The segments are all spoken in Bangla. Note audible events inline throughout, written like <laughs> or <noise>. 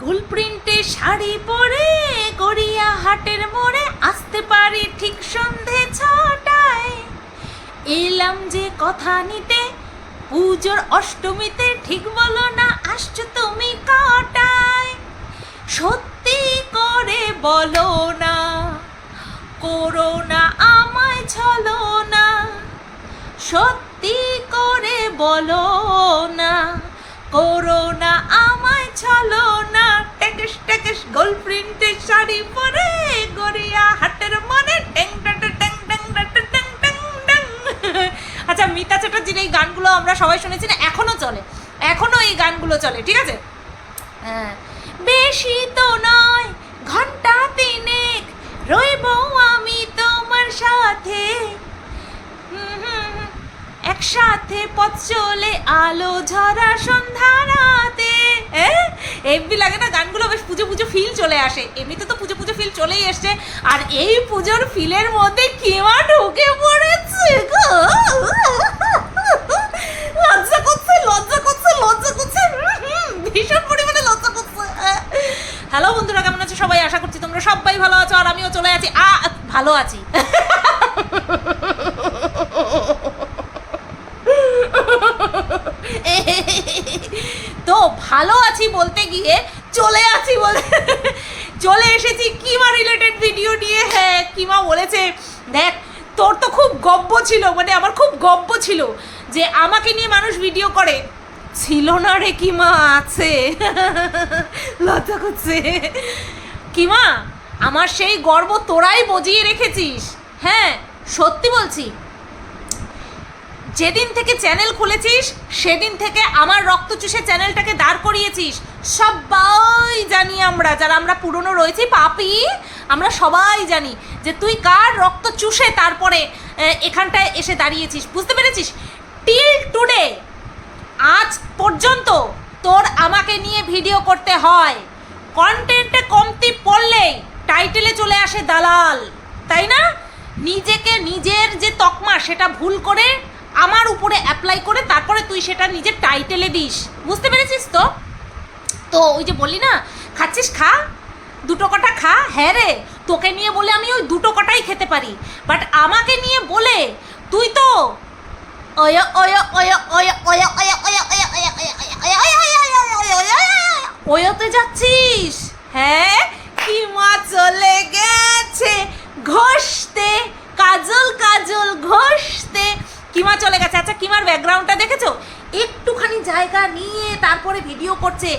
ফুল প্রিন্টে শাড়ি পরে গড়িয়া হাটের মোড়ে আসতে পারি ঠিক সন্ধে ছটায়। এলাম যে কথা নিতে, পুজোর অষ্টমীতে ঠিক বলো না, আসছো তুমি কটায়? সত্যি করে বলো না, করো না, আমায় ছলো না, সত্যি করে বলো না। মুকেশ গার্লফ্রেন্ডের শাড়ি পরে গড়িয়া হাটের মনে ট্যাং ট্যাং ট্যাং ট্যাং ট্যাং ট্যাং আচ্ছা মিতা চ্যাটার্জির এই গানগুলো আমরা সবাই শুনেছি না এখনও চলে। এখনও এই গানগুলো চলে, ঠিক আছে? হ্যাঁ। বেশি তো নয়, ঘণ্টা তিনেক রইব আমি তোমার সাথে। একসাথে পথ চলে, আলো ঝরা সন্ধ্যা রাত এমনি লাগে না, গানগুলো বেশ পুজো পুজো ফিল চলে আসে। এমনিতে তো পুজো পুজো ফিল চলেই এসছে। আর এই পুজোর ফিলের মধ্যে কেমা ঢুকে পড়েছে গো? লজ্জা করছে লজ্জা করছে লজ্জা করছে। ভীষণ পরিমাণে লজ্জা করছে। হ্যালো বন্ধুরা, কেমন আছো সবাই? আশা করছি তোমরা সবাই ভালো আছো, আর আমিও চলে আছি। আ, ভালো আছি তো ভালো আছি বলতে গিয়ে চলে আছি বলে। চলে এসেছি কিমা রিলেটেড ভিডিও নিয়ে। হ্যাঁ কিমা বলেছে, দেখ, তোর তো খুব গব্য ছিল মানে আমার খুব গব্য ছিল যে আমাকে নিয়ে মানুষ ভিডিও করে। ছিল না রে কিমা, আছে। লজ্জা করছে। কিমা, আমার সেই গর্ব তোরাই বজিয়ে রেখেছিস। হ্যাঁ সত্যি বলছি যেদিন থেকে চ্যানেল খুলেছিস, সেদিন থেকে আমার রক্ত চুষে চ্যানেলটাকে দাঁড় করিয়েছিস। সবাই জানি আমরা, যারা আমরা পুরনো রয়েছি, পাপি, আমরা সবাই জানি যে তুই কার রক্ত চুষে তারপরে এখানটায় এসে দাঁড়িয়েছিস। বুঝতে পেরেছিস? টিল টুডে আজ পর্যন্ত তোর আমাকে নিয়ে ভিডিও করতে হয়। কন্টেন্টে কমতি পড়লেই টাইটেলে চলে আসে দালাল। তাই না? নিজেকে নিজের যে তকমা, সেটা ভুল করে আমার উপরে অ্যাপ্লাই করে তারপরে তুই সেটা নিজের টাইটেলে দিস বুঝতে পেরেছিস তো তো ওই যে বলি না খাচ্ছিস খা দুটো কটা খা হ্যাঁ রে তোকে নিয়ে বলে আমি ওই দুটো কটাই খেতে পারি বাট আমাকে নিয়ে বলে তুই তো ওয়তে যাচ্ছিস হ্যাঁ কিমা চলে গেছে ঘষতে কাজল কাজল ঘষ কিমা চলে গেছে। আচ্ছা কিমার ব্যাকগ্রাউন্ডটা দেখেছ? একটুখানি জায়গা নিয়ে তারপরে ভিডিও করছে।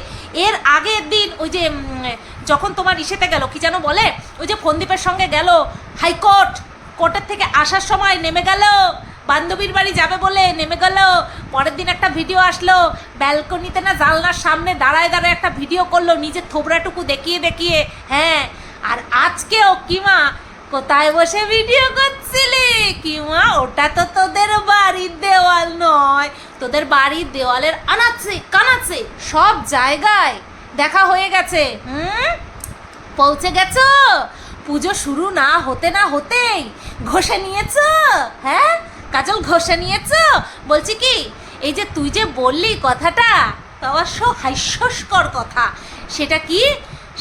এর আগের দিন ওই যে যখন তোমার ইসেতে গেল, কি যেন বলে? ওই যে ফন্দীপের সঙ্গে গেল হাইকোর্ট কোর্টের থেকে আসার সময় নেমে গেল, বান্ধবীর বাড়ি যাবে বলে নেমে গেল, পরের দিন একটা ভিডিও আসলো ব্যালকনিতে না জানলার সামনে দাঁড়ায় দাঁড়ায় একটা ভিডিও করল, নিজের থোবরাটুকু দেখিয়ে দেখিয়ে হ্যাঁ। আর আজকেও কিমা কোথায় বসে ভিডিও করছিলি? কিমা, ওটা তো তোদের বাড়ির দেওয়াল নয়। তোদের বাড়ির দেওয়ালের আনাচ্ছে কানাচ্ছে সব জায়গায় দেখা হয়ে গেছে, হুম? পৌঁছে গেছো? পুজো শুরু না হতে না হতেই ঘষে নিয়েছো? হ্যাঁ? কাজল ঘষে নিয়েছো? বলছি কি, এই যে তুই যে বললি কথাটা অবশ্য হাস্যস্কর কথা। সেটা কি?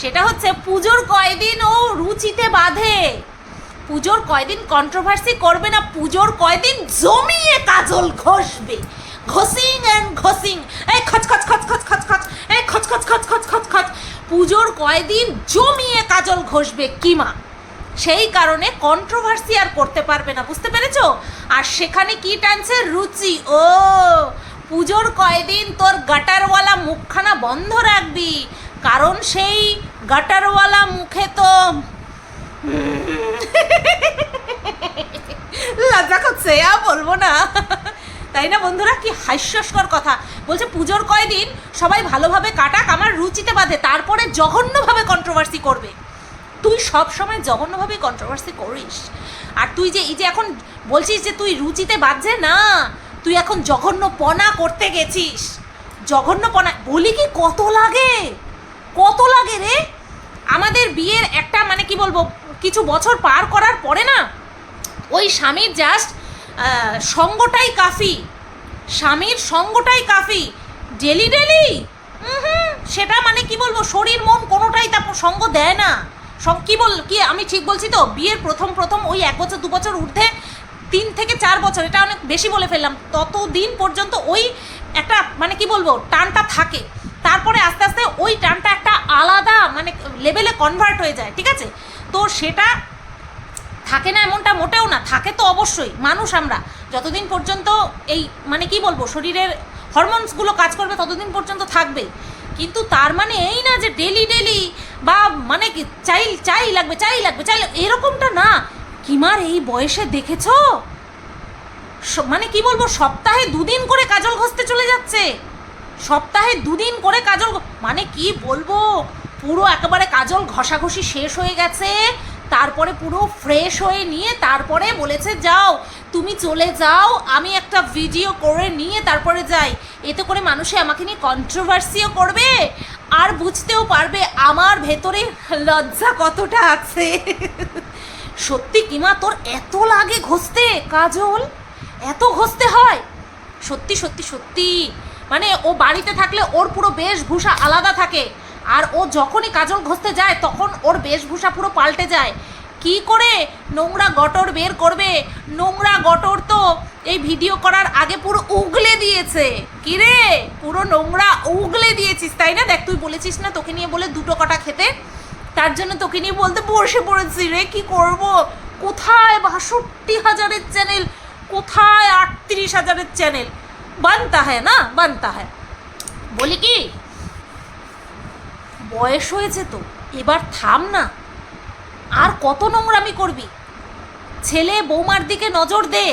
সেটা হচ্ছে পুজোর কয়দিন ও রুচিতে বাঁধে। পুজোর কয়দিন কন্ট্রোভার্সি করবে না, পুজোর কয়দিন জমিয়ে কাজল ঘষবে। ঘসিং অ্যান্ড ঘসিং এই খচ খচ খচ খচ খচ খচ, এই খচ খচ খচ খচ খচ খচ। পুজোর কয়দিন জমিয়ে কাজল ঘষবে কিমা সেই কারণে কন্ট্রোভার্সি আর করতে পারবে না, বুঝতে পেরেছ? আর সেখানে কি টানছে? রুচি। ও, পুজোর কয়দিন তোর গাটারওয়ালা মুখখানা বন্ধ রাখবি। কারণ সেই গাটারওয়ালা মুখে তো লজ্জা করছে বলব না। তাই না বন্ধুরা, কি হাস্যস্কর কথা। বলছে, পুজোর কয়দিন সবাই ভালোভাবে কাটাক, আমার রুচিতে বাঁধে, তারপরে জঘন্যভাবে কন্ট্রোভার্সি করবে। তুই সব সময় জঘন্যভাবে কন্ট্রোভার্সি করিস। আর তুই যে, এই যে এখন বলছিস যে, তুই রুচিতে বাঁধছে, না, তুই এখন জঘন্য পনা করতে গেছিস। জঘন্য পনা বলি কি কত লাগে? কত লাগে রে? আমাদের বিয়ের একটা মানে কি বলব কিছু বছর পার করার পরে না, ওই স্বামীর জাস্ট সঙ্গটাই কাফি। স্বামীর সঙ্গটাই কাফি। Daily daily? সেটা মানে কি বলব? শরীর, মন কোনোটাই তা সঙ্গ দেয় না। সং- কি বল, কি, আমি ঠিক বলছি তো? বিয়ের প্রথম প্রথম ওই এক বছর, দু বছর ঊর্ধ্বে, তিন থেকে চার বছর, এটা অনেক বেশি বলে ফেললাম। ততদিন পর্যন্ত ওই একটা মানে কি বলব, টানটা থাকে। তারপরে আস্তে আস্তে ওই টানটা একটা আলাদা মানে লেভেলে কনভার্ট হয়ে যায়, ঠিক আছে? তো সেটা থাকে না এমনটা মোটেও না, থাকে তো অবশ্যই, মানুষ আমরা। যতদিন পর্যন্ত এই মানে কি বলব, শরীরের হরমোনসগুলো কাজ করবে ততদিন পর্যন্ত থাকবে কিন্তু তার মানে এই না যে ডেলি ডেলি বা মানে কি, চাই চাই লাগবে চাই লাগবে, চাই এরকমটা না। কিমার এই বয়সে দেখেছ? মানে কি বলব, সপ্তাহে দুদিন করে কাজল ঘষতে চলে যাচ্ছে। সপ্তাহে দুদিন করে কাজল মানে কি বলব? পুরো একেবারে কাজল ঘষাঘষি শেষ হয়ে গেছে। তারপরে পুরো ফ্রেশ হয়ে নিয়ে তারপরে বলেছে, যাও, তুমি চলে যাও, আমি একটা ভিডিও করে নিয়ে তারপরে যাই। এতে করে মানুষে আমাকে নিয়ে কন্ট্রোভার্সিও করবে আর বুঝতেও পারবে আমার ভেতরে লজ্জা কতটা আছে। সত্যি কিমা তোর এত লাগে ঘষতে, কাজল? এত ঘষতে হয়? সত্যি সত্যি সত্যি। মানে ও বাড়িতে থাকলে ওর পুরো বেশভূষা আলাদা থাকে। আর ও যখনই কাজল ঘষতে যায়, তখন ওর বেশভূষা পুরো পাল্টে যায়। কি করে? নোংরা গটর বের করবে। নোংরা গটর তো এই ভিডিও করার আগে পুরো উগলে দিয়েছে। কি রে? পুরো নোংরা উগলে দিয়েছিস, তাই না? দেখ, তুই বলেছিস না তোকে নিয়ে বলে দুটো কটা খেতে। তার জন্য তোকে নিয়ে বলতে বসে পড়েছি রে, কি করব? কোথায় বাষট্টি হাজারের চ্যানেল কোথায় আটত্রিশ হাজারের চ্যানেল বানতা হ্যাঁ না? বানতা হ্যাঁ বলি কি? বয়স হয়েছে তো, এবার থাম না। আর কত নোংরামি করবি? ছেলে বৌমার দিকে নজর দে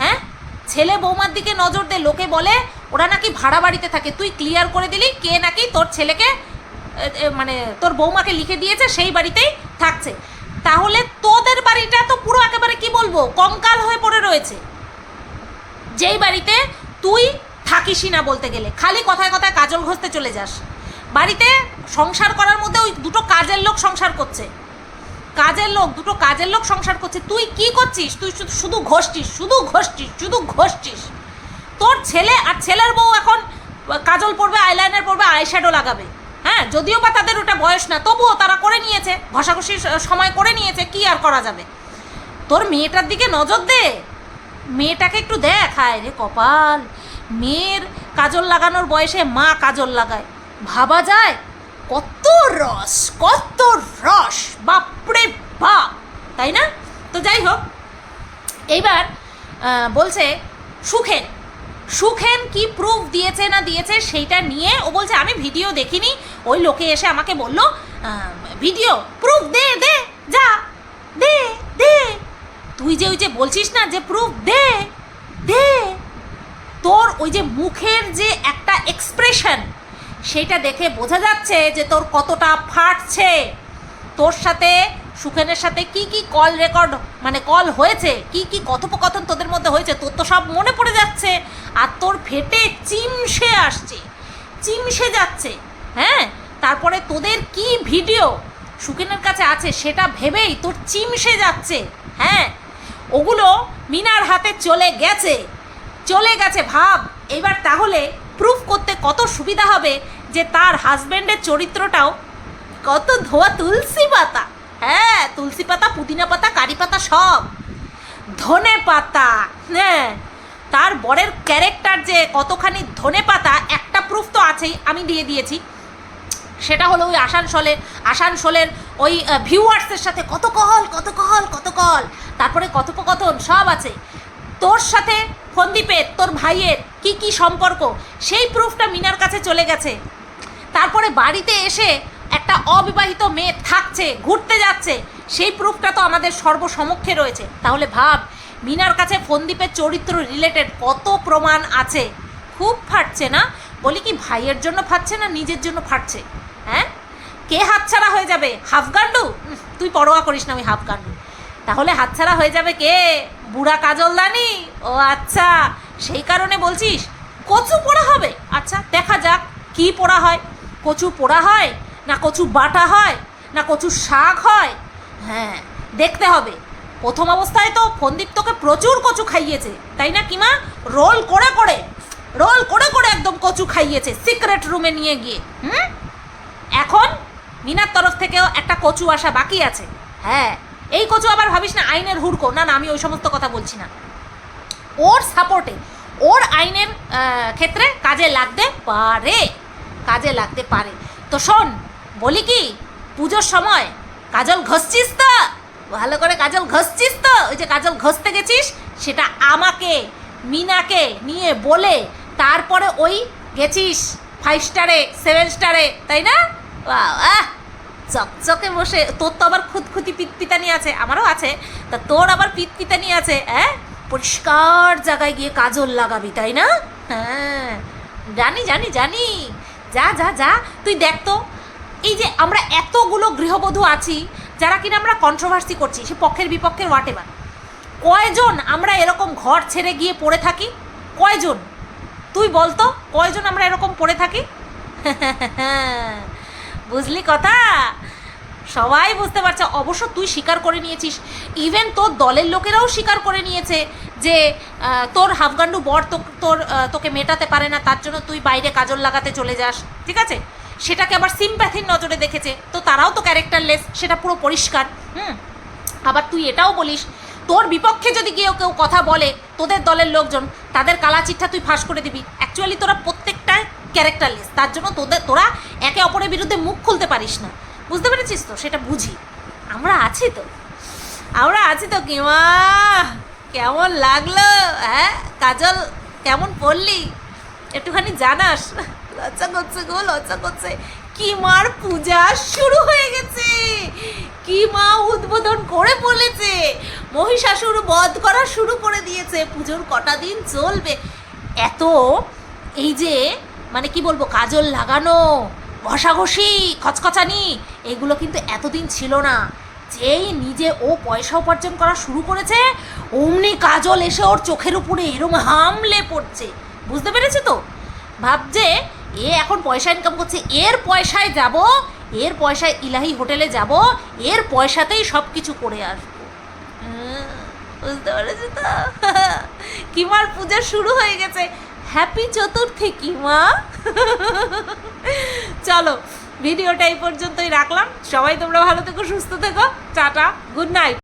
হ্যাঁ? ছেলে বৌমার দিকে নজর দে, লোকে বলে ওরা নাকি ভাড়া বাড়িতে থাকে। তুই ক্লিয়ার করে দিলি কে নাকি তোর ছেলেকে মানে তোর বৌমাকে লিখে দিয়েছে, সেই বাড়িতেই থাকছে। তাহলে তোদের বাড়িটা তো পুরো একেবারে কি বলব, কঙ্কাল হয়ে পড়ে রয়েছে। যেই বাড়িতে তুই থাকিসই না বলতে গেলে, খালি কথায় কথায় কাজল ঘষতে চলে যাস। বাড়িতে সংসার করার মধ্যে ওই দুটো কাজের লোক সংসার করছে। কাজের লোক, দুটো কাজের লোক সংসার করছে। তুই কি করছিস? তুই শুধু ঘষছিস শুধু ঘষছিস শুধু ঘষছিস। তোর ছেলে আর ছেলের বউ এখন কাজল পরবে আইলাইনার পরবে আইশ্যাডো লাগাবে। হ্যাঁ যদিও বা তাদের ওটা বয়স না, তবুও তারা করে নিয়েছে। ঘষাঘষির সময় করে নিয়েছে, কি আর করা যাবে? তোর মেয়েটার দিকে নজর দে। মেয়েটাকে একটু দেখ। হায় রে কপাল। মেয়ের কাজল লাগানোর বয়সে মা কাজল লাগায়। ভাবা যায়? কত রস কত রস, বাপরে বাপ! তাই না? তো যাই হোক, এইবার বলছে সুখেন। সুখেন কি প্রুফ দিয়েছে না দিয়েছে সেইটা নিয়ে ও বলছে, আমি ভিডিও দেখিনি। ওই লোকে এসে আমাকে বলল ভিডিও প্রুফ দে দে, যা, দে দে। তুই যে ওই যে বলছিস না যে প্রুফ দে দে। তোর ওই যে মুখের যে একটা এক্সপ্রেশন সেইটা দেখে বোঝা যাচ্ছে যে তোর কতটা ফাটছে। তোর সাথে সুখেনের সাথে কি কি কল রেকর্ড মানে কল হয়েছে, কি কি কথোপকথন তোদের মধ্যে হয়েছে, তোর তো সব মনে পড়ে যাচ্ছে। আর তোর ফেটে চিমসে আসছে, চিমসে যাচ্ছে হ্যাঁ? তারপরে তোদের কি ভিডিও সুখেনের কাছে আছে সেটা ভেবেই তোর চিমসে যাচ্ছে হ্যাঁ? ওগুলো মিনার হাতে চলে গেছে চলে গেছে, ভাব। এবার তাহলে প্রুফ করতে কত সুবিধা হবে যে তার হাজব্যান্ডের চরিত্রটাও কত ধোয়া তুলসী পাতা। হ্যাঁ তুলসী পাতা, পুদিনা পাতা, কারি পাতা সব। ধনে পাতা হ্যাঁ। তার বরের ক্যারেক্টার যে কতখানি ধনে পাতা, একটা প্রুফ তো আছেই, আমি দিয়ে দিয়েছি। সেটা হলো ওই আসানসোলের আসানসোলের ওই ভিউয়ার্সের সাথে কত কল কত কল কত কল তারপরে কথোপকথন সব আছে। তোর সাথে ফন্দীপের তোর ভাইয়ের কি কি সম্পর্ক? সেই প্রুফটা মিনার কাছে চলে গেছে। তারপরে বাড়িতে এসে একটা অবিবাহিত মেয়ে থাকছে, ঘুরতে যাচ্ছে। সেই প্রুফটা তো আমাদের সর্বসমক্ষে রয়েছে। তাহলে ভাব, মিনার কাছে ফন্দীপের চরিত্র রিলেটেড কত প্রমাণ আছে? খুব ফাটছে না? বলি কি ভাইয়ের জন্য ফাটছে না নিজের জন্য ফাটছে? হ্যাঁ? কে হাতছাড়া হয়ে যাবে? হাফগান্ডু? তুই পরোয়া করিস না ওই হাফগান্ডু তাহলে হাতছাড়া হয়ে যাবে কে? বুড়া কাজলদানি? ও আচ্ছা সেই কারণে বলছিস, কচু পোড়া হবে। আচ্ছা দেখা যাক কি পোড়া হয়। কচু পোড়া হয় না কচু বাটা হয় না কচু শাক হয়? হ্যাঁ দেখতে হবে। প্রথম অবস্থায় তো ফন্দীপ তোকে প্রচুর কচু খাইয়েছে, তাই না কিমা? রোল করে করে, রোল করে করে একদম কচু খাইয়েছে সিক্রেট রুমে নিয়ে গিয়ে, হুম? এখন মিনার তরফ থেকেও একটা কচু আসা বাকি আছে। হ্যাঁ এই কচু আবার ভাবিস না, আইনের হুড়কো। না না, আমি ওই সমস্ত কথা বলছি না। ওর সাপোর্টে, ওর আইনের ক্ষেত্রে কাজে লাগতে পারে, কাজে লাগতে পারে। তো শোন, বলি কি, পুজোর সময় কাজল ঘষছিস তো? ভালো করে কাজল ঘষছিস তো? ওই যে কাজল ঘষতে গেছিস, সেটা আমাকে, মিনাকে নিয়ে বলে, তারপরে ওই গেছিস ফাইভ স্টারে সেভেন স্টারে তাই না? আহ চকচকে বসে, তোর তো আবার খুঁতখুতি পিতপিতানি আছে। আমারও আছে। তা তোর আবার পিতপিতানি আছে হ্যাঁ পরিষ্কার জায়গায় গিয়ে কাজল লাগাবি, তাই না? হ্যাঁ জানি জানি জানি। যা যা যা। তুই দেখ তো, এই যে আমরা এতগুলো গৃহবধূ আছি, যারা কিনা আমরা কন্ট্রোভার্সি করছি, সে পক্ষের বিপক্ষের হোয়াট এভার কয়জন আমরা এরকম ঘর ছেড়ে গিয়ে পড়ে থাকি? কয়জন? তুই বলতো কয়জন আমরা এরকম পড়ে থাকি? <laughs> বুঝলি কথা? সবাই বুঝতে পারছে, অবশ্য তুই স্বীকার করে নিয়েছিস। ইভেন তোর দলের লোকেরাও স্বীকার করে নিয়েছে যে তোর হাফগান্ডু বর তো- তোর তোকে মেটাতে পারে না, তার জন্য তুই বাইরে কাজল লাগাতে চলে যাস। ঠিক আছে? সেটাকে আবার সিম্প্যাথির নজরে দেখেছে। তো তারাও তো ক্যারেক্টারলেস সেটা পুরো পরিষ্কার। হুম? আবার তুই এটাও বলিস, তোর বিপক্ষে যদি কেউ কেউ কথা বলে তোদের দলের লোকজন, তাদের কালা চিঠা তুই ফাঁস করে দিবি। অ্যাকচুয়ালি তোরা ক্যারেক্টারলেস তার জন্য তোদের তোরা একে অপরের বিরুদ্ধে মুখ খুলতে পারিস না। বুঝতে পেরেছিস তো? সেটা বুঝি। আমরা আছি তো? আমরা আছি তো কিমা কেমন লাগল? হ্যাঁ? কাজল, কেমন পড়লি? একটুখানি জানাস। লজ্জা করছে গো, লজ্জা করছে। কি মার পূজা শুরু হয়ে গেছে! কি মা উদ্বোধন করে বলেছে! মহিষাসুর বধ করা শুরু করে দিয়েছে। পুজোর কটা দিন চলবে। এত, এই যে মানে কি বলব কাজল লাগানো ঘষাঘষি খচখচানি এগুলো কিন্তু এতদিন ছিল না। যেই নিজে ও পয়সা উপার্জন করা শুরু করেছে অমনি কাজল এসে ওর চোখের উপরে এরম হামলে পড়ছে। বুঝতে পেরেছি তো? ভাবছে এ এখন পয়সা ইনকাম করছে এর পয়সায় যাব এর পয়সায় ইলাহি হোটেলে যাব এর পয়সাতেই সব কিছু করে আসব। হুম, বুঝতে পেরেছি তো? <laughs> কিমার পূজা শুরু হয়ে গেছে। হ্যাপি চতুর্থী কিমা চলো ভিডিওটা এই পর্যন্তই রাখলাম। সবাই তোমরা ভালো থেকো, সুস্থ থেকো। Tata good night